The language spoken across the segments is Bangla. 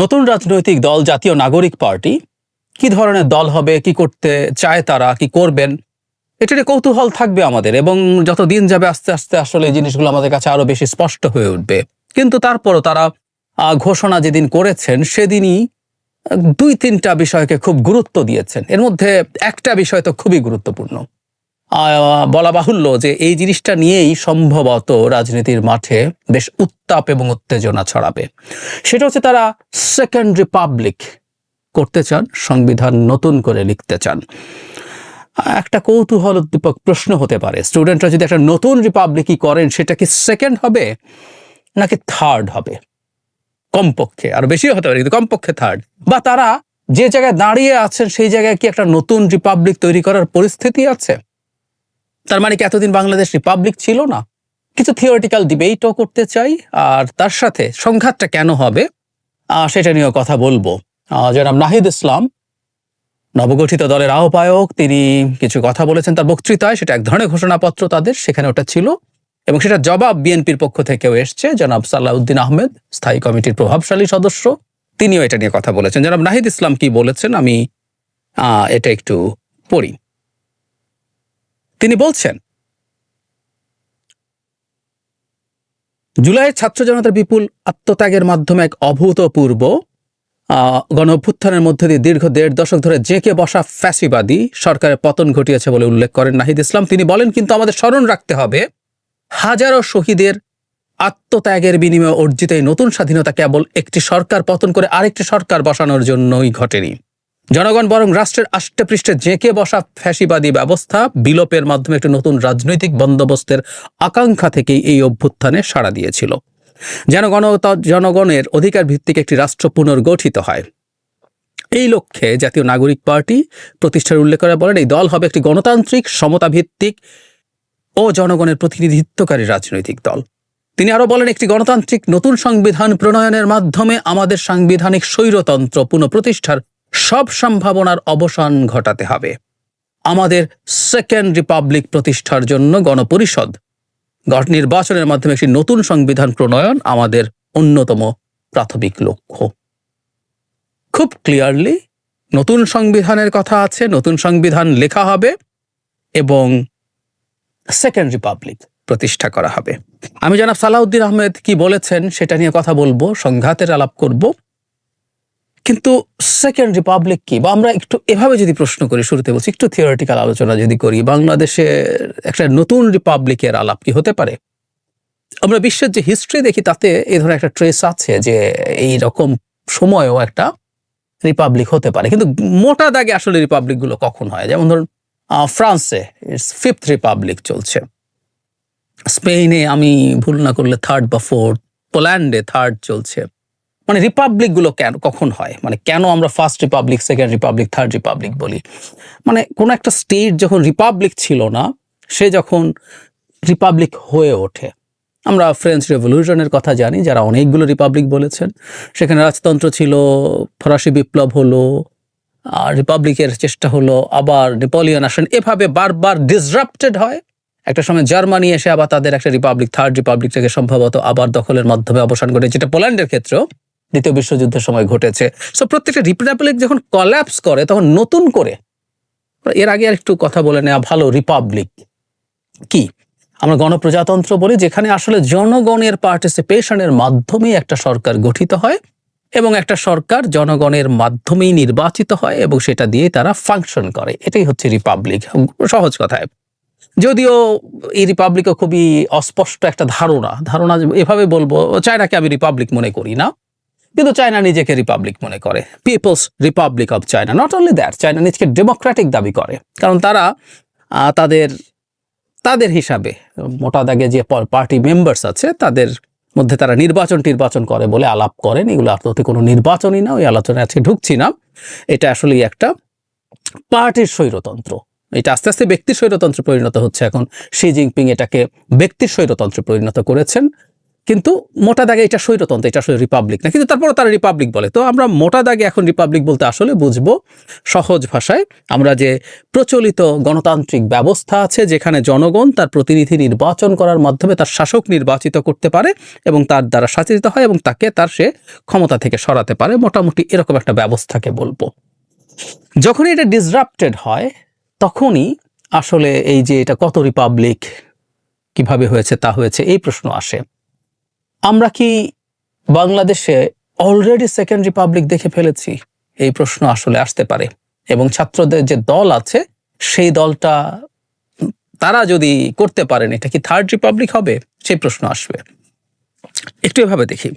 নতুন রাজনৈতিক দল, জাতীয় নাগরিক পার্টি, কি ধরনের দল হবে, কি করতে চায় তারা, কি করবেন, এটা নিয়ে কৌতূহল থাকবে আমাদের এবং যত দিন যাবে আস্তে আস্তে আসলে এই জিনিসগুলো আমাদের কাছে আরও বেশি স্পষ্ট হয়ে উঠবে। কিন্তু তারপরও তারা ঘোষণা যেদিন করেছেন, সেদিনই দুই তিনটা বিষয়কে খুব গুরুত্ব দিয়েছেন। এর মধ্যে একটা বিষয় তো খুবই গুরুত্বপূর্ণ। বলা বাহুল্য যে এই জিনিসটা নিয়েই সম্ভবত রাজনীতির মাঠে বেশ উত্তাপ এবং উত্তেজনা ছড়াবে। সেটা হচ্ছে তারা সেকেন্ড রিপাবলিক করতে চান, সংবিধান নতুন করে লিখতে চান। একটা কৌতূহল উদ্দীপক প্রশ্ন হতে পারে, স্টুডেন্টরা যদি একটা নতুন রিপাবলিকই করেন, সেটা কি সেকেন্ড হবে, নাকি থার্ড হবে? কমপক্ষে, আর বেশি হতে পারে, কিন্তু কমপক্ষে থার্ড বা তারা যে জায়গায় দাঁড়িয়ে আছেন, সেই জায়গায় কি একটা নতুন রিপাবলিক তৈরি করার পরিস্থিতি আছে? তার মানে কি এতদিন বাংলাদেশ রিপাবলিক ছিল না? কিছু থিওরিটিক্যাল ডিবেটও করতে চাই, আর তার সাথে সংঘাতটা কেন হবে সেটা নিয়েও কথা বলব। জনাব নাহিদ ইসলাম, নবগঠিত দলের আহ্বায়ক, তিনি কিছু কথা বলেছেন তার বক্তৃতায়, সেটা এক ধরনের ঘোষণাপত্র তাদের, সেখানে ওটা ছিল, এবং সেটা জবাব বিএনপির পক্ষ থেকেও এসছে। জনাব সালাউদ্দিন আহমেদ, স্থায়ী কমিটির প্রভাবশালী সদস্য, তিনিও এটা নিয়ে কথা বলেছেন। জনাব নাহিদ ইসলাম কি বলেছেন, আমি এটা একটু পড়ি। তিনি বলছেন, জুলাইয়ের ছাত্র জনতার বিপুল আত্মত্যাগের মাধ্যমে এক অভূতপূর্ব গণ অভ্যুত্থানের মধ্যে দিয়ে দীর্ঘ দেড় দশক ধরে জেঁকে বসা ফ্যাসিবাদী সরকারের পতন ঘটিয়েছে বলে উল্লেখ করেন নাহিদ ইসলাম। তিনি বলেন, কিন্তু আমাদের স্মরণ রাখতে হবে, হাজারো শহীদের আত্মত্যাগের বিনিময়ে অর্জিত এই নতুন স্বাধীনতা কেবল একটি সরকার পতন করে আরেকটি সরকার বসানোর জন্যই ঘটেনি। জনগণ বরং রাষ্ট্রের আষ্টেপৃষ্ঠে জেঁকে বসা ফ্যাসিবাদী ব্যবস্থা, বিলোপের মাধ্যমে একটি নতুন রাজনৈতিক বন্দোবস্তের আকাঙ্ক্ষা থেকেই এই অভ্যুত্থানে সাড়া দিয়েছিল। যেন গণতা জনগণের অধিকার ভিত্তিক একটি রাষ্ট্র পুনর্গঠিত হয়। এই লক্ষ্যে জাতীয় নাগরিক পার্টি প্রতিষ্ঠার উল্লেখ করে বলেন, এই দল হবে একটি গণতান্ত্রিক সমতা ভিত্তিক ও জনগণের প্রতিনিধিত্বকারী রাজনৈতিক দল। তিনি আরও বলেন, একটি গণতান্ত্রিক নতুন সংবিধান প্রণয়নের মাধ্যমে আমাদের সাংবিধানিক স্বৈরতন্ত্র পুনঃপ্রতিষ্ঠার সব সম্ভাবনার অবসান ঘটাতে হবে। আমাদের সেকেন্ড রিপাবলিক প্রতিষ্ঠার জন্য গণপরিষদ। গঠ- নির্বাচনের মাধ্যমে একটি নতুন সংবিধান প্রণয়ন আমাদের অন্যতম প্রাথমিক লক্ষ্য। খুব ক্লিয়ারলি নতুন সংবিধানের কথা আছে, নতুন সংবিধান লেখা হবে এবং সেকেন্ড রিপাবলিক প্রতিষ্ঠা করা হবে। আমি জনাব সালাউদ্দিন আহমেদ কি বলেছেন সেটা নিয়ে কথা বলব, সংঘাতের আলাপ করব। কিন্তু সেকেন্ড রিপাবলিক কি? বা আমরা একটু এভাবে যদি প্রশ্ন করি, শুরুতে বলছি, একটু থিওরিটিক্যাল আলোচনা যদি করি বাংলাদেশে একটা নতুন রিপাবলিকের আলাপ কি হতে পারে? আমরা বিশ্বের যে হিস্ট্রি দেখি, তাতে এই ধরনের একটা ট্রেস আছে যে এই রকম সময়ও একটা রিপাবলিক হতে পারে। কিন্তু মোটা দাগে আসলে রিপাবলিকগুলো কখন হয়? যেমন ধরুন ফ্রান্সে ফিফথ রিপাবলিক চলছে। স্পেনে আমি ভুল না করলে থার্ড বা ফোর্থ পোল্যান্ডে থার্ড চলছে। মানে রিপাবলিকগুলো কেন, কখন হয়? মানে কেন আমরা first republic second republic third republic বলি? মানে কোন একটা স্টেট যখন রিপাবলিক ছিল না, সে যখন রিপাবলিক হয়ে ওঠে। আমরা ফ্রেঞ্চ রেভলিউশনের কথা জানি, যারা অনেকগুলো রিপাবলিক বলেছেন। সেখানে রাজতন্ত্র ছিল, ফরাসি বিপ্লব হলো আর রিপাবলিকের চেষ্টা হলো, আবার নেপোলিয়ন আসেন। এভাবে বারবার ডিসরাপ্টেড হয়। একটা সময় জার্মানি এসে আবার তাদের একটা রিপাবলিক থার্ড রিপাবলিকটাকে সম্ভবত আবার দখলের মাধ্যমে অবসান ঘটে, যেটা পোল্যান্ডের ক্ষেত্রেও। দ্বিতীয় বিশ্বযুদ্ধের সময় ঘটেছে। সো প্রত্যেকটা রিপাবলিক যখন কলাপস করে, তখন নতুন করে, এর আগে আর একটু কথা বলে নেওয়া ভালো রিপাবলিক কি? আমরা গণপ্রজাতন্ত্র বলি, যেখানে আসলে জনগণের পার্টিসিপেশনের মাধ্যমেই একটা সরকার গঠিত হয় এবং একটা সরকার জনগণের মাধ্যমেই নির্বাচিত হয় এবং সেটা দিয়ে তারা ফাংশন করে। এটাই হচ্ছে রিপাবলিক সহজ কথায়। যদিও এই রিপাবলিকও খুবই অস্পষ্ট একটা ধারণা। ধারণা এভাবে বলব, চায়নাকে আমি রিপাবলিক মনে করি না। কিন্তু চায়না নিজেকে রিপাবলিক মনে করে। People's republic of China not only that China নিজেকে ডেমোক্রেটিক দাবি করে। কারণ তারা তাদের তাদের হিসাবে, মোটা দাগে যে পার্টি মেম্বার্স আছে, তাদের মধ্যে তারা নির্বাচন টির্বাচন করে বলে আলাপ করেন। এগুলো আর্থতে কোনো নির্বাচনই না, ওই আলোচনায় আজকে ঢুকছি না। এটা আসলেই একটা পার্টির স্বৈরতন্ত্র। এটা আস্তে আস্তে ব্যক্তির স্বৈরতন্ত্রে পরিণত হচ্ছে এখন। শি জিনপিং এটাকে ব্যক্তির স্বৈরতন্ত্রে পরিণত করেছেন। কিন্তু মোটা দাগে এটা স্বৈরতন্ত্র, এটা আসলে রিপাবলিক না। কিন্তু তারপরে তারা রিপাবলিক বলে। তো আমরা মোটা দাগে এখন রিপাবলিক বলতে আসলে বুঝব সহজ ভাষায় আমরা যে প্রচলিত গণতান্ত্রিক ব্যবস্থা আছে যেখানে জনগণ তার প্রতিনিধি নির্বাচন করার মাধ্যমে তার শাসক নির্বাচিত করতে পারে এবং তার দ্বারা শাসিত হয় এবং তাকে তার সে ক্ষমতা থেকে সরাতে পারে। মোটামুটি এরকম একটা ব্যবস্থাকে বলব। যখন এটা ডিসরাপ্টেড হয়, তখনই আসলে এই যে এটা কত রিপাবলিক, কীভাবে হয়েছে তা হয়েছে, এই প্রশ্ন আসে। আমরা কি বাংলাদেশে অলরেডি সেকেন্ড রিপাবলিক দেখে ফেলেছি? এই প্রশ্ন আসলে আসতে পারে। এবং ছাত্রদের যে দল আছে সেই দলটা তারা যদি করতে পারেন এটা কি থার্ড রিপাবলিক হবে? সেই প্রশ্ন আসবে। একটু এভাবে দেখি।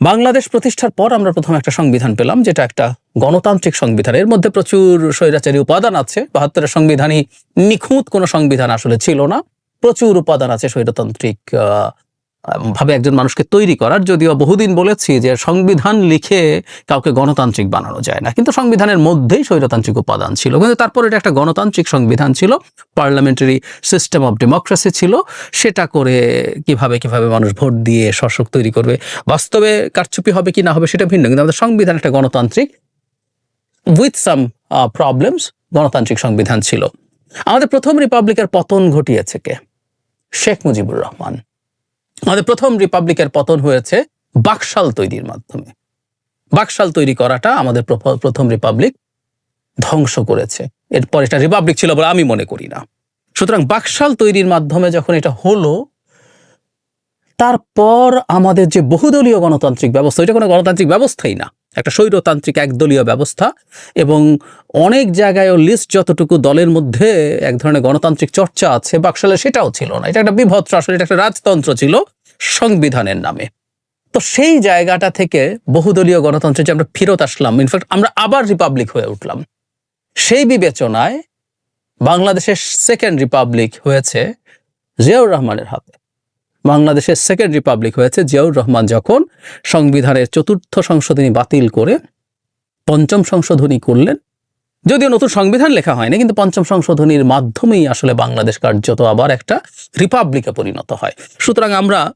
বাংলাদেশ প্রতিষ্ঠার পর আমরা প্রথম একটা সংবিধান পেলাম যেটা একটা গণতান্ত্রিক সংবিধান। এর মধ্যে প্রচুর স্বৈরাচারী উপাদান আছে। বাহাত্তরের সংবিধানই নিখুঁত কোনো সংবিধান আসলে ছিল না। প্রচুর উপাদান আছে স্বৈরতান্ত্রিক আহ, ভাবে একজন মানুষকে তৈরি করার, যদিও বহুদিন বলেছি যে সংবিধান লিখে কাউকে গণতান্ত্রিক বানানো যায় না। কিন্তু সংবিধানের মধ্যেই স্বৈরতান্ত্রিক উপাদান ছিল। কিন্তু তারপর এটা একটা গণতান্ত্রিক সংবিধান ছিল পার্লামেন্টারি সিস্টেম অফ ডেমোক্রেসি ছিল। সেটা করে কীভাবে কীভাবে মানুষ ভোট দিয়ে শাসক তৈরি করবে, বাস্তবে কারচুপি হবে কি না হবে সেটা ভিন্ন। কিন্তু আমাদের সংবিধান একটা গণতান্ত্রিক উইথ সাম প্রবলেমস গণতান্ত্রিক সংবিধান ছিল। আমাদের প্রথম রিপাবলিকের পতন ঘটিয়েছে কে? শেখ মুজিবুর রহমান। আমাদের প্রথম রিপাবলিকের পতন হয়েছে বাকশাল তৈরির মাধ্যমে। বাকশাল তৈরি করাটা আমাদের প্রথ- প্রথম রিপাবলিক ধ্বংস করেছে। এরপর এটা রিপাবলিক ছিল বলে আমি মনে করি না। সুতরাং বাকশাল তৈরির মাধ্যমে যখন এটা হলো, তারপর আমাদের যে বহুদলীয় গণতান্ত্রিক ব্যবস্থা, এটা কোনো গণতান্ত্রিক ব্যবস্থাই না। একটা স্বৈরতান্ত্রিক একদলীয় ব্যবস্থা এবং অনেক জায়গায় লিস্ট যতটুকু দলের মধ্যে এক ধরনের গণতান্ত্রিক চর্চা আছে, বাকশালে সেটাও ছিল না। এটা একটা বিভৎস আসলে, এটা একটা রাজতন্ত্র ছিল সংবিধানের নামে। তো সেই জায়গাটা থেকে বহুদলীয় গণতন্ত্রে যে আমরা ফেরত আসলাম ইনফ্যাক্ট আমরা আবার রিপাবলিক হয়ে উঠলাম। সেই বিবেচনায় বাংলাদেশের সেকেন্ড রিপাবলিক হয়েছে জিয়াউর রহমানের হাতে। বাংলাদেশের সেকেন্ড রিপাবলিক হয়েছে জিয়াউর রহমান যখন সংবিধানের চতুর্থ সংশোধনী বাতিল করে পঞ্চম সংশোধনী করলেন। যদিও নতুন সংবিধান লেখা হয়নি, কিন্তু পঞ্চম সংশোধনীর মাধ্যমেই আসলে বাংলাদেশ কার্যত আবার একটা রিপাবলিকে পরিণত হয়। সুতরাং আমরা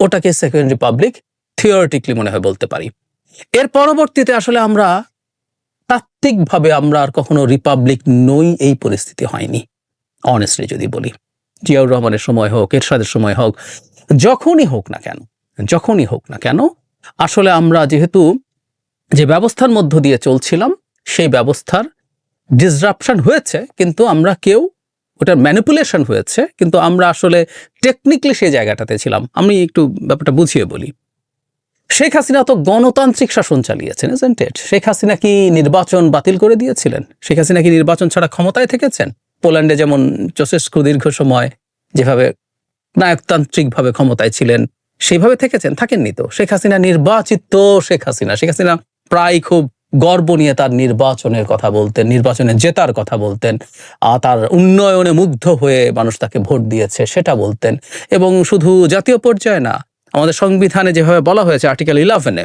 ওটাকে সেকেন্ড রিপাবলিক থিওরিটিকলি মনে হয় বলতে পারি। এর পরবর্তীতে আসলে আমরা তাত্ত্বিকভাবে আমরা আর কখনো রিপাবলিক নই, এই পরিস্থিতি হয়নি অনেস্টলি যদি বলি। জিয়াউর রহমানের সময় হোক, এরশাদের সময় হোক, যখনই হোক না কেন, যখনই হোক না কেন, আসলে আমরা যেহেতু যে ব্যবস্থার মধ্য দিয়ে চলছিলাম, সেই ব্যবস্থার ডিসরাপশন হয়েছে, কিন্তু আমরা কেউ ওটার ম্যানিপুলেশন হয়েছে, কিন্তু আমরা আসলে টেকনিক্যালি সেই জায়গাটাতে ছিলাম। আমি একটু ব্যাপারটা বুঝিয়ে বলি। শেখ হাসিনা তো গণতান্ত্রিক শাসন চালিয়েছেন it? শেখ হাসিনা কি নির্বাচন বাতিল করে দিয়েছিলেন? শেখ হাসিনা কি নির্বাচন ছাড়া ক্ষমতায় থেকেছেন? পোল্যান্ডে যেমন চোসেস্কু দীর্ঘ সময় যেভাবে নায়কতান্ত্রিকভাবে ক্ষমতায় ছিলেন সেইভাবে থেকেছেন থাকেননি তো। শেখ হাসিনা নির্বাচিত শেখ হাসিনা। শেখ হাসিনা প্রায় খুব গর্ব নিয়ে তার নির্বাচনের কথা বলতেন নির্বাচনে জেতার কথা বলতেন আহ, তার উন্নয়নে মুগ্ধ হয়ে মানুষ তাকে ভোট দিয়েছে সেটা বলতেন। এবং শুধু জাতীয় পর্যায়ে না আমাদের সংবিধানে যেভাবে বলা হয়েছে আর্টিকেল ইলেভেনে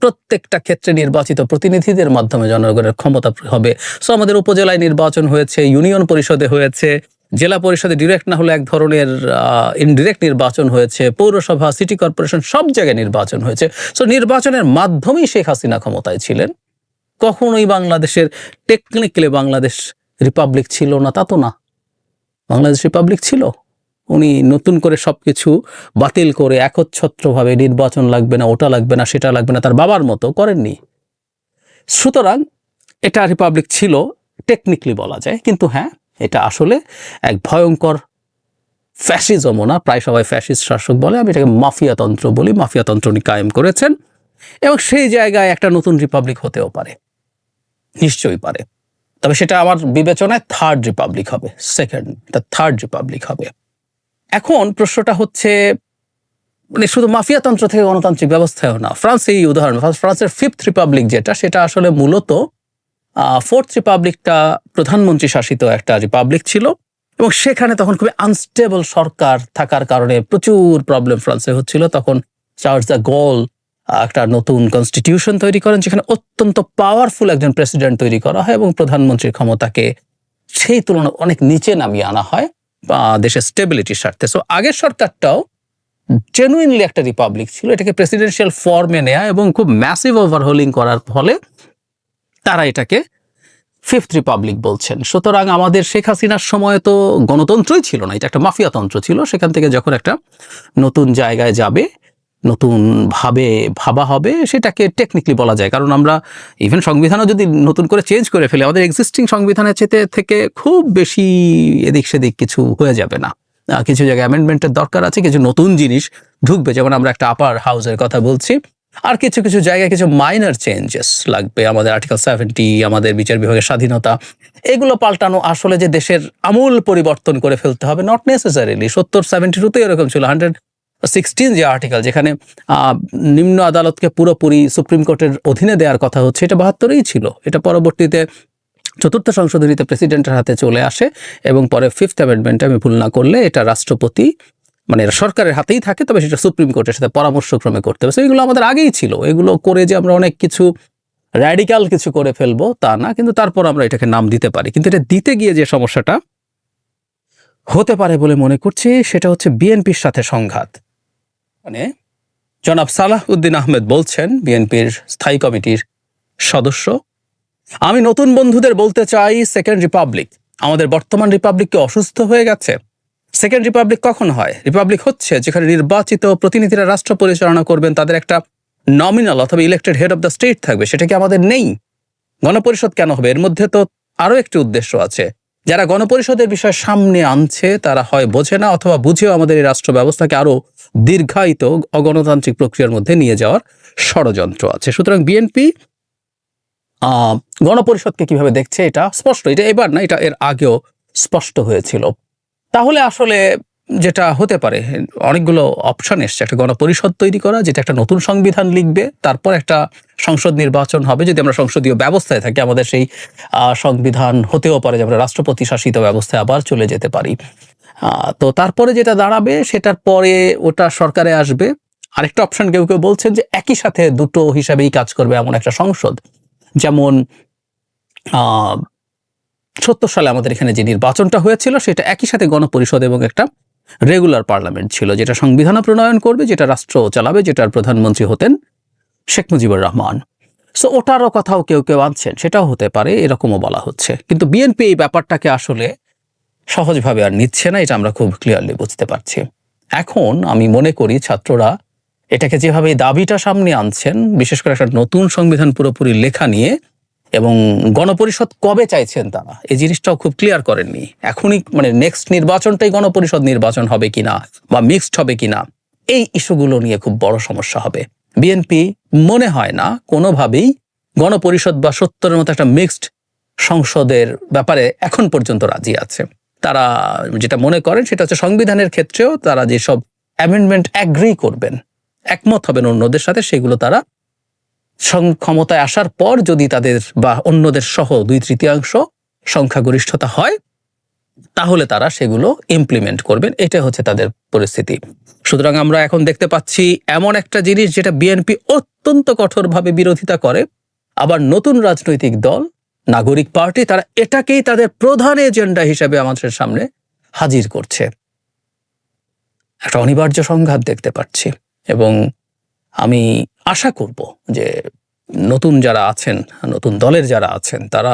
প্রত্যেকটা ক্ষেত্রে নির্বাচিত প্রতিনিধিদের মাধ্যমে জনগণের ক্ষমতা হবে। সো আমাদের উপজেলায় নির্বাচন হয়েছে, ইউনিয়ন পরিষদে হয়েছে, জেলা পরিষদে ডিরেক্ট না হলে এক ধরনের ইনডিরেক্ট নির্বাচন হয়েছে, পৌরসভা সিটি কর্পোরেশন সব জায়গায় নির্বাচন হয়েছে। সো নির্বাচনের মাধ্যমেই শেখ হাসিনা ক্ষমতায় ছিলেন। কখনোই বাংলাদেশের টেকনিক্যালি বাংলাদেশ রিপাবলিক ছিল না, তা তো না। বাংলাদেশ রিপাবলিক ছিল। উনি নতুন করে সব কিছু বাতিল করে একচ্ছত্রভাবে নির্বাচন লাগবে না, ওটা লাগবে না, সেটা লাগবে না, তার বাবার মতো করেননি। সুতরাং এটা রিপাবলিক ছিল, টেকনিক্যালি বলা যায়, কিন্তু হ্যাঁ এটা আসলে এক ভয়ঙ্কর ফ্যাসিজমও না, প্রায় সবাই ফ্যাসিস্ট শাসক বলে, আমি এটাকে মাফিয়াতন্ত্র বলি মাফিয়াতন্ত্র উনি কায়েম করেছেন, এবং সেই জায়গায় একটা নতুন রিপাবলিক হতেও পারে, নিশ্চয়ই পারে। তবে সেটা আমার বিবেচনায় থার্ড রিপাবলিক হবে সেকেন্ড এটা থার্ড রিপাবলিক হবে। এখন প্রশ্নটা হচ্ছে মানে শুধু মাফিয়াতন্ত্র থেকে গণতান্ত্রিক ব্যবস্থায়ও না। ফ্রান্স এই উদাহরণ ফ্রান্সের ফিফথ রিপাবলিক যেটা, সেটা আসলে মূলত ফোর্থ রিপাবলিকটা প্রধানমন্ত্রী শাসিত একটা রিপাবলিক ছিল এবং সেখানে তখন খুবই আনস্টেবল সরকার থাকার কারণে প্রচুর প্রবলেম ফ্রান্সে হচ্ছিল। তখন চার্লস দ্য গোল একটা নতুন কনস্টিটিউশন তৈরি করেন, যেখানে অত্যন্ত পাওয়ারফুল একজন প্রেসিডেন্ট তৈরি করা হয় এবং প্রধানমন্ত্রীর ক্ষমতাকে সেই তুলনায় অনেক নিচে নামিয়ে আনা হয়। দেশের স্টেবিলিটির স্বার্থে। সো আগের সরকারটাও জেনুইনলি একটা রিপাবলিক ছিল। এটাকে প্রেসিডেন্সিয়াল ফর্মে নেয়া এবং খুব ম্যাসিভ ওভারহোলিং করার ফলে তারা এটাকে ফিফথ রিপাবলিক বলছেন। সুতরাং আমাদের শেখ হাসিনার সময় তো গণতন্ত্রই ছিল না, এটা একটা মাফিয়াতন্ত্র ছিল। সেখান থেকে যখন একটা নতুন জায়গায় যাবে নতুন ভাবে ভাবা হবে, সেটাকে টেকনিক্যালি বলা যায়। কারণ আমরা ইভেন সংবিধানও যদি নতুন করে চেঞ্জ করে ফেলে, আমাদের এক্সিস্টিং সংবিধানের চেতে থেকে খুব বেশি এদিক সেদিক কিছু হয়ে যাবে না। কিছু জায়গায় অ্যামেন্ডমেন্টের দরকার আছে, কিছু নতুন জিনিস ঢুকবে, যেমন আমরা একটা আপার হাউসের কথা বলছি। আর কিছু কিছু জায়গায় কিছু মাইনার চেঞ্জেস লাগবে, আমাদের আর্টিকেল সেভেন্টি আমাদের বিচার বিভাগের স্বাধীনতা, এগুলো পাল্টানো আসলে যে দেশের আমূল পরিবর্তন করে ফেলতে হবে নট নেসেসারিলি সত্তর সেভেন্টি টুতে এরকম ছিল হান্ড্রেড সিক্সটিন যে আর্টিকেল যেখানে নিম্ন আদালতকে পুরোপুরি সুপ্রিম কোর্টের অধীনে দেওয়ার কথা হচ্ছে, এটা বাহাত্তরেই ছিল। এটা পরবর্তীতে চতুর্থ সংশোধনীতে প্রেসিডেন্টের হাতে চলে আসে এবং পরে ফিফথ অ্যামেন্ডমেন্টে আমি ভুল না করলে এটা রাষ্ট্রপতি মানে সরকারের হাতেই থাকে, তবে সেটা সুপ্রিম কোর্টের সাথে পরামর্শক্রমে করতে হবে। এগুলো আমাদের আগেই ছিল। এগুলো করে যে আমরা অনেক কিছু র্যাডিক্যাল কিছু করে ফেলব, তা না, কিন্তু তারপর আমরা এটাকে নাম দিতে পারি। কিন্তু এটা দিতে গিয়ে যে সমস্যাটা হতে পারে বলে মনে করছি, সেটা হচ্ছে বিএনপির সাথে সংঘাত। মানে জনাব সালাহ উদ্দিন আহমেদ বলছেন, বিএনপির স্থায়ী কমিটির সদস্য, আমি নতুন বন্ধুদের বলতে চাই, সেকেন্ড রিপাবলিক। আমাদের বর্তমান রিপাবলিক কি অসুস্থ হয়ে গেছে? সেকেন্ড রিপাবলিক কখন হয়? রিপাবলিক হচ্ছে যেখানে নির্বাচিত প্রতিনিধিরা রাষ্ট্র পরিচালনা করবেন, তাদের একটা নমিনাল অথবা elected head of the state থাকবে। সেটা কি আমাদের নেই? গণপরিষদ কেন হবে? এর মধ্যে তো আরও একটি উদ্দেশ্য আছে। যারা গণপরিষদের বিষয় সামনে আনছে, তারা হয় বোঝে না অথবা বুঝেও আমাদের এই রাষ্ট্র ব্যবস্থাকে আরও দীর্ঘায়িত অগণতান্ত্রিক প্রক্রিয়ার মধ্যে নিয়ে যাওয়ার ষড়যন্ত্র আছে। সুতরাং বিএনপি গণপরিষদকে কীভাবে দেখছে এটা স্পষ্ট, এটা এবার না, এটা এর আগেও স্পষ্ট হয়েছিল। তাহলে আসলে যেটা হতে পারে, অনেকগুলো অপশন এসছে, একটা গণপরিষদ তৈরি করা, যেটা একটা নতুন সংবিধান লিখবে, তারপর একটা সংসদ নির্বাচন হবে, যদি আমরা সংসদীয় ব্যবস্থায় থাকি, আমাদের সেই সংবিধান হতেও পারে যে আমরা রাষ্ট্রপতি শাসিত ব্যবস্থায় আবার চলে যেতে পারি। তো তারপরে যেটা দাঁড়াবে, সেটার পরে ওটা সরকারে আসবে। আরেকটা অপশন কেউ কেউ বলছেন যে একই সাথে দুটো হিসাবেই কাজ করবে এমন একটা সংসদ। যেমন সত্তর সালে আমাদের এখানে যে নির্বাচনটা হয়েছিল, সেটা একই সাথে গণপরিষদ এবং একটা রেগুলার পার্লামেন্ট ছিল, যেটা সংবিধানও প্রণয়ন করবে, যেটা রাষ্ট্র চালাবে, যেটার প্রধানমন্ত্রী হতেন শেখ মুজিবুর রহমান। সো ওটারও কথাও কেউ কেউ আনছেন, সেটাও হতে পারে, এরকমও বলা হচ্ছে। কিন্তু বিএনপি এই ব্যাপারটাকে আসলে সহজভাবে আর নিচ্ছে না, এটা আমরা খুব ক্লিয়ারলি বুঝতে পারছি। এখন আমি মনে করি ছাত্ররা এটাকে যেভাবে দাবিটা সামনে আনছেন, বিশেষ করে একটা নতুন সংবিধান পুরোপুরি লেখা নিয়ে এবং গণপরিষদ কবে চাইছেন তারা, এই জিনিসটাও খুব ক্লিয়ার করেননি। এখনই মানে নেক্সট নির্বাচনটাই গণপরিষদ নির্বাচন হবে কিনা বা মিক্সড হবে কিনা, এই ইস্যুগুলো নিয়ে খুব বড় সমস্যা হবে। বিএনপি মনে হয় না কোনোভাবেই গণপরিষদ বা সত্তরের মতো একটা মিক্সড সংসদের ব্যাপারে এখন পর্যন্ত রাজি আছে। তারা যেটা মনে করেন সেটা হচ্ছে সংবিধানের ক্ষেত্রেও তারা যেসব অ্যামেন্ডমেন্ট অ্যাগ্রি করবেন, একমত হবেন অন্যদের সাথে, সেগুলো তারা ক্ষমতায় আসার পর যদি তাদের বা অন্যদের সহ দুই তৃতীয়াংশ সংখ্যাগরিষ্ঠতা হয়, তাহলে তারা সেগুলো ইমপ্লিমেন্ট করবেন। এটা হচ্ছে তাদের পরিস্থিতি। সুতরাং আমরা এখন দেখতে পাচ্ছি এমন একটা জিনিস যেটা বিএনপি অত্যন্ত কঠোরভাবে বিরোধিতা করে, আবার নতুন রাজনৈতিক দল নাগরিক পার্টি তারা এটাকেই তাদের প্রধান এজেন্ডা হিসেবে আমাদের সামনে হাজির করছে। একটা অনিবার্য সংঘাত দেখতে পাচ্ছি এবং আমি আশা করব যে নতুন যারা আছেন, নতুন দলের যারা আছেন, তারা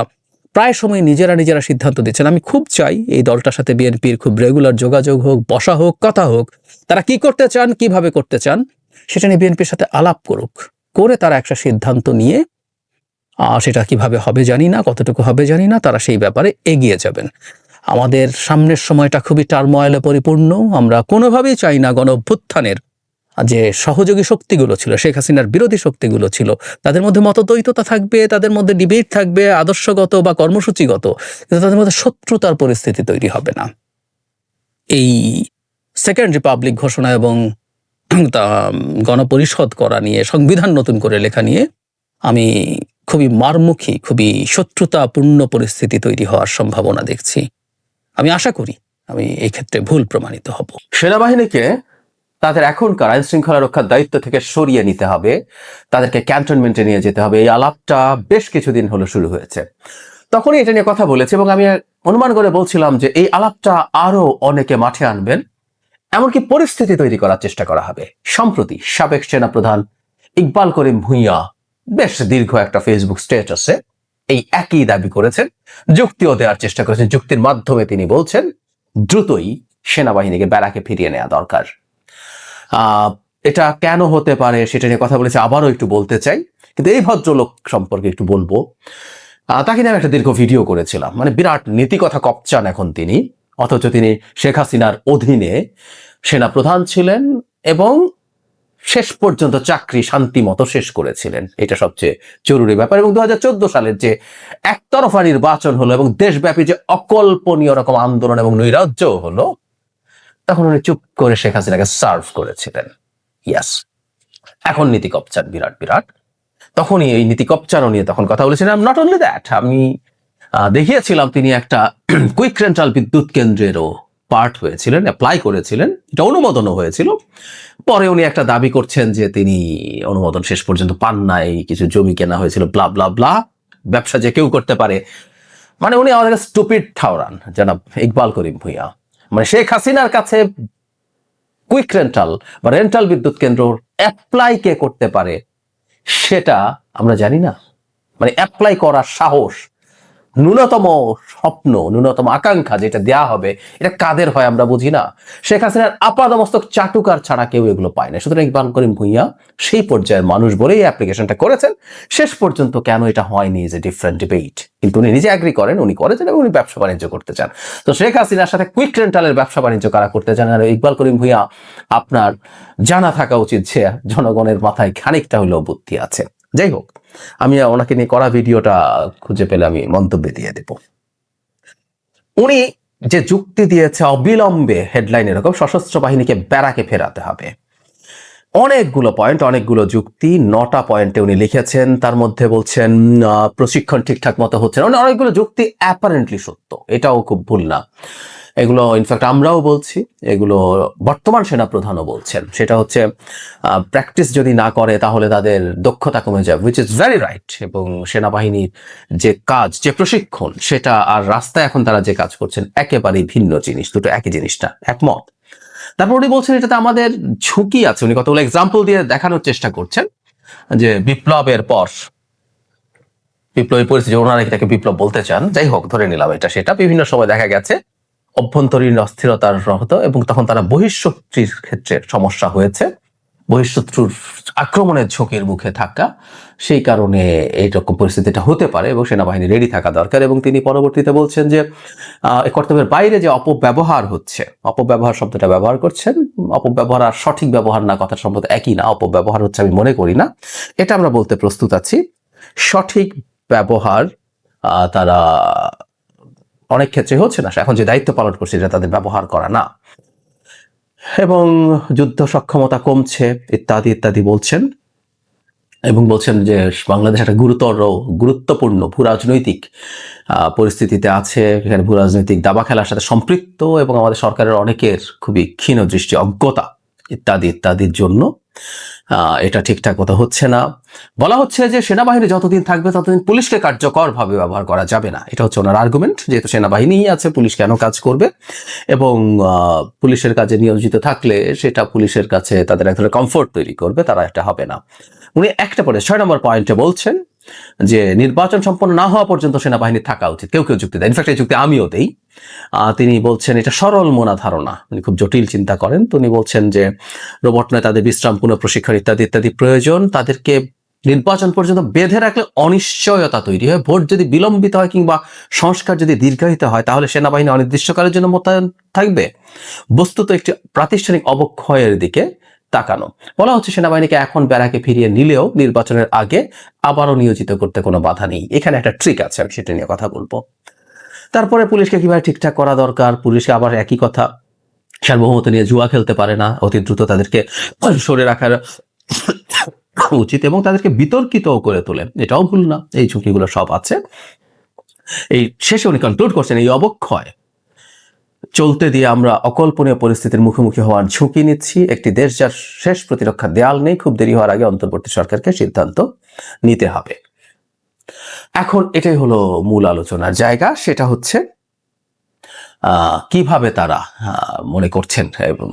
প্রায় সময় নিজেরা নিজেরা সিদ্ধান্ত দিচ্ছেন। আমি খুব চাই এই দলটার সাথে বিএনপির খুব রেগুলার যোগাযোগ হোক, বসা হোক, কথা হোক, তারা কি করতে চান, কীভাবে করতে চান, সেটা নিয়ে বিএনপির সাথে আলাপ করুক, করে তারা একটা সিদ্ধান্ত নিয়ে সেটা কীভাবে হবে জানি না, কতটুকু হবে জানি না, তারা সেই ব্যাপারে এগিয়ে যাবেন। আমাদের সামনের সময়টা খুবই টার্ময়েলে পরিপূর্ণ। আমরা কোনোভাবেই চাই না গণ অভ্যুত্থানের যে সহযোগী শক্তিগুলো ছিল, শেখ হাসিনার বিরোধী শক্তিগুলো ছিল, তাদের মধ্যে মতদ্বৈততা থাকবে, তাদের মধ্যে ডিবেট থাকবে, আদর্শগত বা কর্মসূচিগত, কিন্তু তাদের মধ্যে শত্রুতার পরিস্থিতি তৈরি হবে না। এই সেকেন্ড রিপাবলিক ঘোষণা এবং তা, গণপরিষদ করা নিয়ে, সংবিধান নতুন করে লেখা নিয়ে আমি খুবই মারমুখী, খুবই শত্রুতাপূর্ণ পরিস্থিতি তৈরি হওয়ার সম্ভাবনা দেখছি। আমি আশা করি আমি এই ক্ষেত্রে ভুল প্রমাণিত হব। সেনাবাহিনীকে তাদের এখনকার আইন শৃঙ্খলা রক্ষার দায়িত্ব থেকে সরিয়ে নিতে হবে। তাদেরকে ক্যান্টনমেন্টে নিয়ে যেতে হবে। এই আলাপটা বেশ কিছুদিন হলো শুরু হয়েছে। তখনই এটা নিয়ে কথা বলেছে এবং আমি অনুমান করে বলছিলাম যে এই আলাপটা আরও অনেকে মাঠে আনবেন। এমনকি পরিস্থিতি তৈরি করার চেষ্টা করা হবে। সম্প্রতি সাবেক সেনাপ্রধান ইকবাল করিম ভুঁইয়া বেশ দীর্ঘ একটা ফেসবুক স্ট্যাটাসে এই একই দাবি করেছেন, যুক্তিও দেওয়ার চেষ্টা করেছেন, যুক্তির মাধ্যমে তিনি বলছেন, দ্রুতই সেনাবাহিনীকে ব্যারাকে ফিরিয়ে নেওয়া দরকার। এটা কেন হতে পারে সেটা নিয়ে কথা বলেছে, আবারও একটু বলতে চাই, কিন্তু এই ভদ্রলোক সম্পর্কে একটু বলব। তাকে নিয়ে আমি একটা দীর্ঘ ভিডিও করেছিলাম মানে বিরাট নীতি কথা কপচান এখন তিনি, অথচ তিনি শেখ হাসিনার অধীনে সেনা প্রধান ছিলেন এবং শেষ পর্যন্ত চাকরি শান্তি মতো শেষ করেছিলেন। এটা সবচেয়ে জরুরি ব্যাপার এবং দু হাজার চোদ্দ সালের যে একতরফা নির্বাচন হলো এবং দেশব্যাপী যে অকল্পনীয় রকম আন্দোলন এবং নৈরাজ্য হলো, তখন উনি চুপ করে শেখ হাসিনাকে সার্ভ করেছিলেন। ইয়াস এখন নীতি কপচান বিরাট বিরাট। তখনই এই নীতি কপচারও নিয়ে তখন কথা বলেছিলাম নট অনলি দ্যাট আমি দেখিয়েছিলাম তিনি একটা কুইক রেন্টাল বিদ্যুৎ কেন্দ্রেরও পার্ট হয়েছিলেন অ্যাপ্লাই করেছিলেন। এটা অনুমোদনও হয়েছিল। পরে উনি একটা দাবি করছেন যে তিনি অনুমোদন শেষ পর্যন্ত পান নাই, কিছু জমি কেনা হয়েছিল ব্লা ব্লা ব্লা ব্যবসা যে কেউ করতে পারে। মানে উনি আমাদের স্টুপিড ঠাওরান, জানাব ইকবাল করিম ভুইয়া। মানে শেখ হাসিনার কাছে কুইক রেন্টাল বা রেন্টাল বিদ্যুৎ কেন্দ্র অ্যাপ্লাই কে করতে পারে, সেটা আমরা জানি না। মানে অ্যাপ্লাই করার সাহস ন্যূনতম স্বপ্ন, ন্যূনতম আকাঙ্ক্ষা যেটা দেয়া হবে, এটা কাদের হয় আমরা বুঝি না। শেখ হাসিনার আপাদমস্তক চাটুকার ছাড়া কেউ এগুলো পায় না। সুতরাং ইকবাল করিম ভুইয়া সেই পর্যায়ের মানুষ বলেই অ্যাপ্লিকেশনটা করেছেন। শেষ পর্যন্ত কেন এটা হয়নি যে ডিফারেন্ট ডিবেট কিন্তু উনি নিজে অ্যাগ্রি করেন, উনি করেছেন এবং উনি ব্যবসা বাণিজ্য করতে চান। তো শেখ হাসিনার সাথে কুইক রেন্টালের ব্যবসা বাণিজ্য কারা করতে চান আর ইকবাল করিম ভুইয়া, আপনার জানা থাকা উচিত যে জনগণের মাথায় খানিকটা হলেও বুদ্ধি আছে। যাই হোক আমি ওনাকে নিয়ে করা ভিডিওটা খুঁজে পেলে আমি মন্তব্যে দিয়ে দেব। উনি যে যুক্তি দিয়েছে অবিলম্বে হেডলাইন এরকম, সশস্ত্র বাহিনীকে ব্যারাকে ফেরাতে হবে। অনেকগুলো পয়েন্ট অনেকগুলো যুক্তি, নটা পয়েন্টে উনি লিখেছেন। তার মধ্যে বলছেন প্রশিক্ষণ ঠিকঠাক মতো হচ্ছে না। মানে অনেকগুলো যুক্তি অ্যাপারেন্টলি সত্য। এটাও খুব ভুল না। এগুলো ইনফ্যাক্ট আমরাও বলছি, এগুলো বর্তমান সেনাপ্রধানও বলছেন। সেটা হচ্ছে প্র্যাকটিস যদি না করে, তাহলে তাদের দক্ষতা কমে যাবে উইচ ইজ ভেরি রাইট এবং সেনাবাহিনীর যে কাজ, যে প্রশিক্ষণ, সেটা আর রাস্তায় এখন তারা যে কাজ করছেন, একেবারেই ভিন্ন জিনিস, দুটো একই জিনিসটা, একমত। তারপর উনি বলছেন, এটাতে আমাদের ঝুঁকি আছে। উনি কতগুলো এক্সাম্পল দিয়ে দেখানোর চেষ্টা করছেন, যে বিপ্লবের পর, বিপ্লবী পরিস্থিতি, ওনারা এটাকে বিপ্লব বলতে চান? যাই হোক, ধরে নিলাম এটা, সেটা বিভিন্ন সময় দেখা গেছে। অভ্যন্তরীণ অস্থিরতার হতো এবং তখন তারা বহিঃশক্তির ক্ষেত্রে সমস্যা হয়েছে। বহিঃশত্রুর আক্রমণের ঝুঁকির মুখে থাকা, সেই কারণে এইরকম পরিস্থিতিটা হতে পারে এবং সেনাবাহিনী রেডি থাকা দরকার এবং তিনি পরবর্তীতে বলছেন যে কর্তব্যের বাইরে যে অপব্যবহার হচ্ছে, অপব্যবহার শব্দটা ব্যবহার করছেন, অপব্যবহার আর সঠিক ব্যবহার না কথা সম্ভবত একই না, অপব্যবহার হচ্ছে আমি মনে করি না। এটা আমরা বলতে প্রস্তুত আছি। সঠিক ব্যবহার তারা অনেক ক্ষেত্রে হচ্ছে না। এখন যে দায়িত্ব পালন করছে এটা তাদের ব্যবহার করা না। এবং যুদ্ধ সক্ষমতা কমছে, ইত্যাদি ইত্যাদি বলছেন। এবং বলছেন যে বাংলাদেশ একটা গুরুতর, গুরুত্বপূর্ণ ভূ রাজনৈতিক পরিস্থিতিতে আছে। এখানে ভূ রাজনৈতিক দাবা খেলার সাথে সম্পৃক্ত এবং আমাদের সরকারের অনেকের খুবই ক্ষীণ দৃষ্টি, অজ্ঞতা। ইত্যাদি ইত্যাদির জন্য এটা ঠিকঠাক মতো হচ্ছে না। বলা হচ্ছে যে সেনাবাহিনী যতদিন থাকবে ততদিন পুলিশকে কার্যকরভাবে ব্যবহার করা যাবে না। এটা হচ্ছে ওনার আর্গুমেন্ট যেহেতু সেনাবাহিনীই আছে, পুলিশ কেন কাজ করবে? এবং পুলিশের কাজে নিয়োজিত থাকলে সেটা পুলিশের কাছে তাদের এক ধরনের কমফোর্ট তৈরি করবে, তারা এটা হবে না। উনি একটা পরে ছয় নম্বর পয়েন্টে বলছেন যে নির্বাচন সম্পন্ন না হওয়া পর্যন্ত সেনাবাহিনী থাকা উচিত। কেউ কেউ যুক্তি দেয়। ইনফ্যাক্ট এই যুক্তি আমিও দেই। তিনি বলছেন, এটা সরল মনা ধারণা। উনি খুব জটিল চিন্তা করেন। তো উনি বলছেন যে, রোবট নয়, তাদের বিশ্রাম পুনঃ প্রশিক্ষণ ইত্যাদি ইত্যাদি প্রয়োজন। তাদেরকে নির্বাচন পর্যন্ত বেঁধে রাখলে অনিশ্চয়তা তৈরি হয়। ভোট যদি বিলম্বিত হয় কিংবা সংস্কার যদি দীর্ঘায়িত হয়, তাহলে সেনাবাহিনী অনির্দিষ্টকালের জন্য মোতায়েন থাকবে। বস্তুত একটি প্রাতিষ্ঠানিক অবক্ষয়ের দিকে তাকানো। বলা হচ্ছে সেনাবাহিনীকে এখন ব্যারাকে ফিরিয়ে নিলেও নির্বাচনের আগে আবারও নিয়োজিত করতে কোনো বাধা নেই। এখানে একটা ট্রিক আছে, আমি সেটা নিয়ে কথা বলব। তারপরে পুলিশকে কীভাবে ঠিকঠাক করা দরকার? পুলিশকে আবার একই কথা সার্বভৌমত্ব নিয়ে জুয়া খেলতে পারে না। অতি দ্রুত তাদেরকে সরে রাখার উচিত এবং তাদেরকে বিতর্কিতও করে তোলে। এটাও ভুল না, এই ঝুঁকিগুলো সব আছে। এই শেষে উনি কনক্লুড করছেন, এই অবক্ষয়। চলতে দিয়ে আমরা অকল্পনীয় পরিস্থিতির মুখোমুখি হওয়ার ঝুঁকি নিচ্ছি। একটি দেশ যার শেষ প্রতিরক্ষা দেয়াল নেই, খুব দেরি হওয়ার আগে অন্তর্বর্তী সরকারকে সিদ্ধান্ত নিতে হবে। এখন এটাই হলো মূল আলোচনার জায়গা, সেটা হচ্ছে কীভাবে তারা মনে করছেন, এবং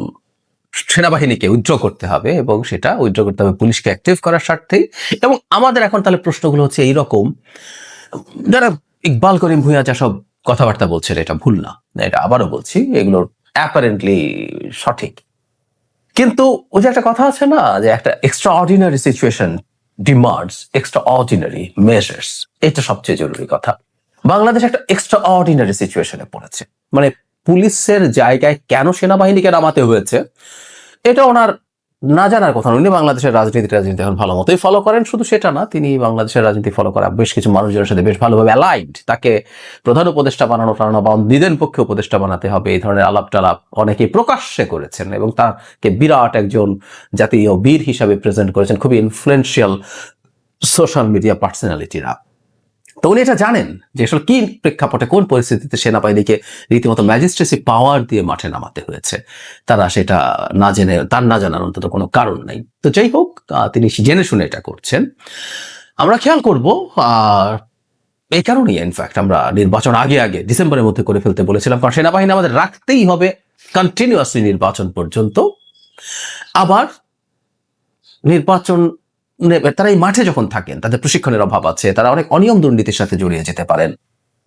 সেনাবাহিনীকে উইথড্র করতে হবে এবং সেটা উইথড্র করতে হবে পুলিশকে অ্যাক্টিভ করার স্বার্থেই। এবং আমাদের এখন তাহলে প্রশ্নগুলো হচ্ছে এইরকম, যারা ইকবাল করিম ভূঁইয়া যা সব কথাবার্তা বলছেন এটা ভুল না। এটা আবারও বলছি, এগুলো অ্যাপারেন্টলি সঠিক। কিন্তু ওই যে একটা কথা আছে না, যে একটা extraordinary situation demands extraordinary measures এটা সবচেয়ে জরুরি কথা। বাংলাদেশ একটা এক্সট্রা অর্ডিনারি সিচুয়েশনে পড়েছে। মানে পুলিশের জায়গায় কেন সেনাবাহিনীকে নামাতে হয়েছে, এটা ওনার না জানার কথা উনি বাংলাদেশের রাজনীতি রাজনীতি এখন ভালো মতোই ফলো করেন, শুধু সেটা না, তিনি বাংলাদেশের রাজনীতি ফলো করা বেশ কিছু মানুষজনের সাথে বেশ ভালোভাবে অ্যালাইড তাকে প্রধান উপদেষ্টা বানানো, টানানো বা নিজের পক্ষে উপদেষ্টা বানাতে হবে, এই ধরনের আলাপ টালাপ অনেকেই প্রকাশ্যে করেছেন এবং তাকে বিরাট একজন জাতীয় বীর হিসাবে প্রেজেন্ট করেছেন, খুবই ইনফ্লুয়েন্সিয়াল সোশ্যাল মিডিয়া পার্সোনালিটিরা তো উনি এটা জানেন যে আসলে কি প্রেক্ষাপটে কোন পরিস্থিতিতে সেনাবাহিনীকে রীতিমতো ম্যাজিস্ট্রেসি পাওয়ার দিয়ে মাঠে নামাতে হয়েছে। তারা সেটা না জেনে, তার না জানার অন্তত কোনো কারণ নাই। তো যাই হোক তিনি জেনে শুনে এটা করছেন। আমরা খেয়াল করব এই কারণেই ইনফ্যাক্ট আমরা নির্বাচন আগে আগে ডিসেম্বরের মধ্যে করে ফেলতে বলেছিলাম। কারণ সেনাবাহিনী আমাদের রাখতেই হবে কন্টিনিউয়াসলি নির্বাচন পর্যন্ত। আবার নির্বাচন তারা এই মাঠে যখন থাকেন তাদের প্রশিক্ষণের অভাব আছে তারা অনেক অনিয়ম দুর্নীতির সাথে জড়িয়ে যেতে পারেন।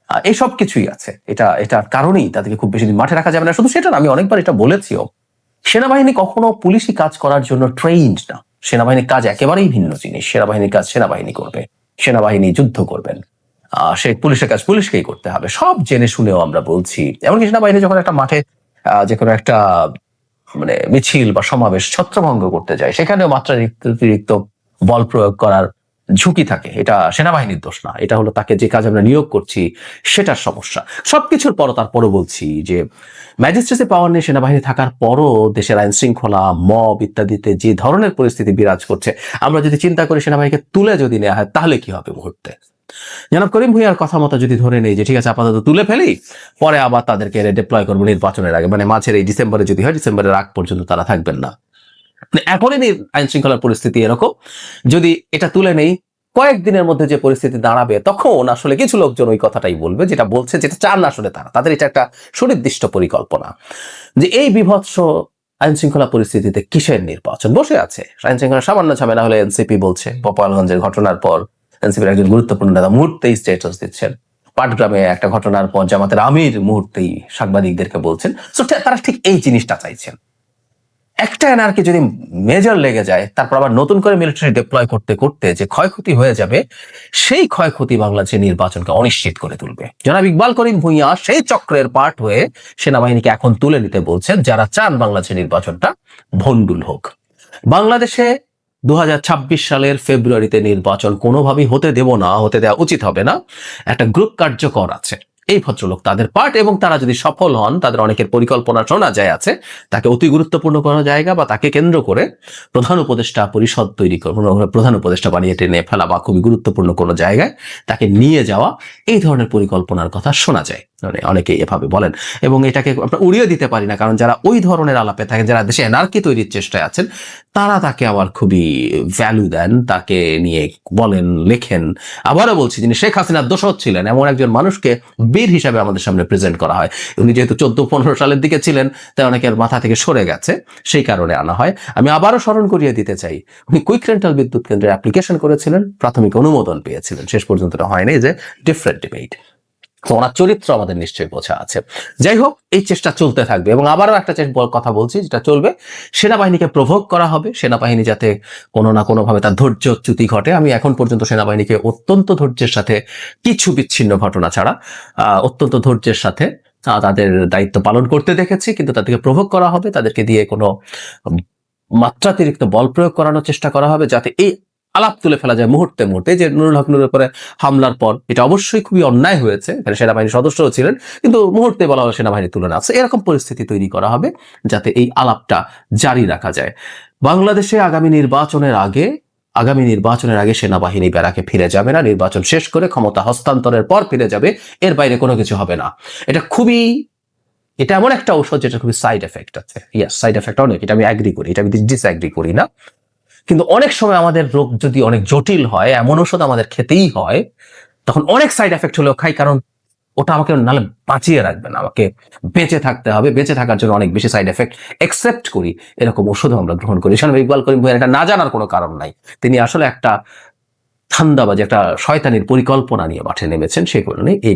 আহ, এইসব কিছুই আছে। এটা এটার কারণেই তাদেরকে খুব বেশি মাঠে রাখা যাবে না। শুধু সেটা না আমি অনেকবার এটা বলেছিও। সেনাবাহিনী কখনো পুলিশি কাজ করার জন্য ট্রেইনড না। সেনাবাহিনীর কাজ একেবারেই ভিন্ন জিনিস। সেনাবাহিনীর কাজ সেনাবাহিনী করবে। সেনাবাহিনী যুদ্ধ করবেন। সে পুলিশের কাজ পুলিশকেই করতে হবে। সব জেনে শুনেও আমরা বলছি এমনকি সেনাবাহিনী যখন একটা মাঠে যে কোনো একটা মানে মিছিল বা সমাবেশ ছত্রভঙ্গ করতে যায় সেখানেও মাত্রাতিরিক্ত অতিরিক্ত বল প্রয়োগ করার ঝুঁকি থাকে। এটা সেনাবাহিনীর দোষ না। এটা হলো তাকে যে কাজ আমরা নিয়োগ করছি, সেটার সমস্যা। সবকিছুর পরও তারপরও বলছি যে, ম্যাজিস্ট্রেসি পাওয়ার নিয়ে সেনাবাহিনী থাকার পরও দেশের আইন শৃঙ্খলা, মব ইত্যাদিতে যে ধরনের পরিস্থিতি বিরাজ করছে, আমরা যদি চিন্তা করি সেনাবাহিনীকে তুলে যদি নেওয়া হয়, তাহলে কি হবে মুহূর্তে? জনাব করিম ভুইয়ার কথা মতো যদি ধরে নেই যে, ঠিক আছে, আপাতত তুলে ফেলি, পরে আবার তাদেরকে ডিপ্লয় করব নির্বাচনের আগে। মানে মাঝের এই ডিসেম্বরে যদি হয়, ডিসেম্বরের আগ পর্যন্ত তারা থাকবেন না। এখনই আইন শৃঙ্খলার পরিস্থিতি এরকম। যদি এটা তুলে নেই, কয়েকদিনের মধ্যে যে পরিস্থিতি দাঁড়াবে, তখন আসলে কিছু লোকজন ওই কথাটাই বলবে, যেটা বলছে, যেটা চান আসলে তারা। তাদের এটা একটা সুনির্দিষ্ট পরিকল্পনা যে এই বিভৎস আইন শৃঙ্খলা পরিস্থিতিতে কিসের নির্বাচন? বসে আছে। আইন শৃঙ্খলা সামান্য ঝামেলা হলে এনসিপি বলছে। গোপালগঞ্জের ঘটনার পর এনসিপির একজন গুরুত্বপূর্ণ নেতা মুহূর্তেই স্টেটাস দিচ্ছেন। পাটগ্রামে একটা ঘটনার পর জামাতের আমির মুহূর্তেই সাংবাদিকদেরকে বলছেন। তারা ঠিক এই জিনিসটা চাইছেন। একটা এনআরকে যদি মেজর লেগে যায়, তারপর আবার নতুন করে মিলিটারি ডিপ্লয় করতে করতে যে ক্ষয়ক্ষতি হয়ে যাবে, সেই ক্ষয়ক্ষতি বাংলাদেশের নির্বাচনকে অনিশ্চিত করে তুলবে। জনাব ইকবাল করিম ভুঁইয়া সেই চক্রের পার্ট হয়ে সেনাবাহিনীকে এখন তুলে নিতে বলছেন, যারা চান বাংলাদেশের নির্বাচনটা ভন্ডুল হোক। বাংলাদেশে দু হাজার ছাব্বিশ সালের ফেব্রুয়ারিতে নির্বাচন কোনোভাবেই হতে দেব না, হতে দেওয়া উচিত হবে না। একটা গ্রুপ কার্যকর আছে। এই ভদ্রলোক তাদের পার্ট এবং তারা যদি সফল হন, তাদের অনেকের পরিকল্পনা শোনা যায় আছে। তাকে অতি গুরুত্বপূর্ণ কোনো জায়গা বা তাকে কেন্দ্র করে প্রধান উপদেষ্টা পরিষদ তৈরি করে প্রধান উপদেষ্টা বানিয়ে টেনে ফেলা বা খুবই গুরুত্বপূর্ণ কোনো জায়গায় তাকে নিয়ে যাওয়া, এই ধরনের পরিকল্পনার কথা শোনা যায়। অনেকে এভাবে বলেন। এবং এটাকে আমরা উড়িয়ে দিতে পারি না, কারণ যারা ওই ধরনের আলাপে থাকেন, যারা দেশে এনার্কি তৈরির চেষ্টায় আছেন, তারা তাকে আবার খুবই ভ্যালু দেন, তাকে নিয়ে বলেন, লেখেন। আবারও বলছি, যিনি শেখ হাসিনার দোষর ছিলেন, এমন একজন মানুষকে বীর হিসাবে আমাদের সামনে প্রেজেন্ট করা হয়। উনি যেহেতু চোদ্দ পনেরো সালের দিকে ছিলেন, তাই অনেকের মাথা থেকে সরে গেছে, সেই কারণে আনা হয়। আমি আবারও স্মরণ করিয়ে দিতে চাই, উনি কুইক রেন্টাল বিদ্যুৎ কেন্দ্রে অ্যাপ্লিকেশন করেছিলেন, প্রাথমিক অনুমোদন পেয়েছিলেন। শেষ পর্যন্ত হয়নি যে ডিফারেন্ট ডিবেট ওনার চরিত্র আমাদের নিশ্চয়ই বোঝা আছে। যাই হোক, এই চেষ্টা চলতে থাকবে এবং আবারও একটা চেষ্টা কথা বলছি, যেটা চলবে, সেনাবাহিনীকে প্রভোগ করা হবে, সেনাবাহিনী যাতে কোনো না কোনোভাবে তার ধৈর্যচ্যুতি ঘটে। আমি এখন পর্যন্ত সেনাবাহিনীকে অত্যন্ত ধৈর্যের সাথে, কিছু বিচ্ছিন্ন ঘটনা ছাড়া অত্যন্ত ধৈর্যের সাথে তাদের দায়িত্ব পালন করতে দেখেছি, কিন্তু তাদেরকে প্রভোগ করা হবে, তাদেরকে দিয়ে কোনো মাত্রাতিরিক্ত বল প্রয়োগ করানোর চেষ্টা করা হবে, যাতে এই আলাপ তুলে ফেলা যায় মুহূর্তে মুহূর্তে। যে নুরুল হক নুরের উপরে হামলার পর এটা অবশ্যই খুবই অন্যায় হয়েছে, এখানে সেনাবাহিনীর সদস্যও ছিলেন, কিন্তু মুহূর্তে বলা হলো সেনাবাহিনী তুলে না এরকম পরিস্থিতি তৈরি করা হবে যাতে এই আলাপটা জারি রাখা যায়। বাংলাদেশে আগামী নির্বাচনের আগে, আগামী নির্বাচনের আগে সেনাবাহিনী ব্যারাকে ফিরে যাবে না, নির্বাচন শেষ করে ক্ষমতা হস্তান্তরের পর ফিরে যাবে, এর বাইরে কোনো কিছু হবে না। এটা খুবই, এটা এমন একটা ঔষধ যেটা খুবই সাইড এফেক্ট আছে। ইয়াস সাইড এফেক্ট অনেক, এটা আমি অ্যাগ্রি করি, এটা আমি ডিসঅ্যাগ্রি করি না। কিন্তু অনেক সময় আমাদের রোগ যদি অনেক জটিল হয়, এমন ওষুধ আমাদের খেতেই হয়, তখন অনেক সাইড এফেক্ট হলেও খাই, কারণ ওটা আমাকে নাহলে বাঁচিয়ে রাখবেন আমাকে বেঁচে থাকতে হবে। বেঁচে থাকার জন্য অনেক বেশি সাইড এফেক্ট একসেপ্ট করি, এরকম ওষুধও আমরা গ্রহণ করি। সেখানে ইকবাল করিম ভুঁইয়ার এটা না জানার কোনো কারণ নাই। তিনি আসলে একটা ঠান্দাবাজি একটা শয়তানির পরিকল্পনা নিয়ে মাঠে নেমেছেন সেই কারণে এই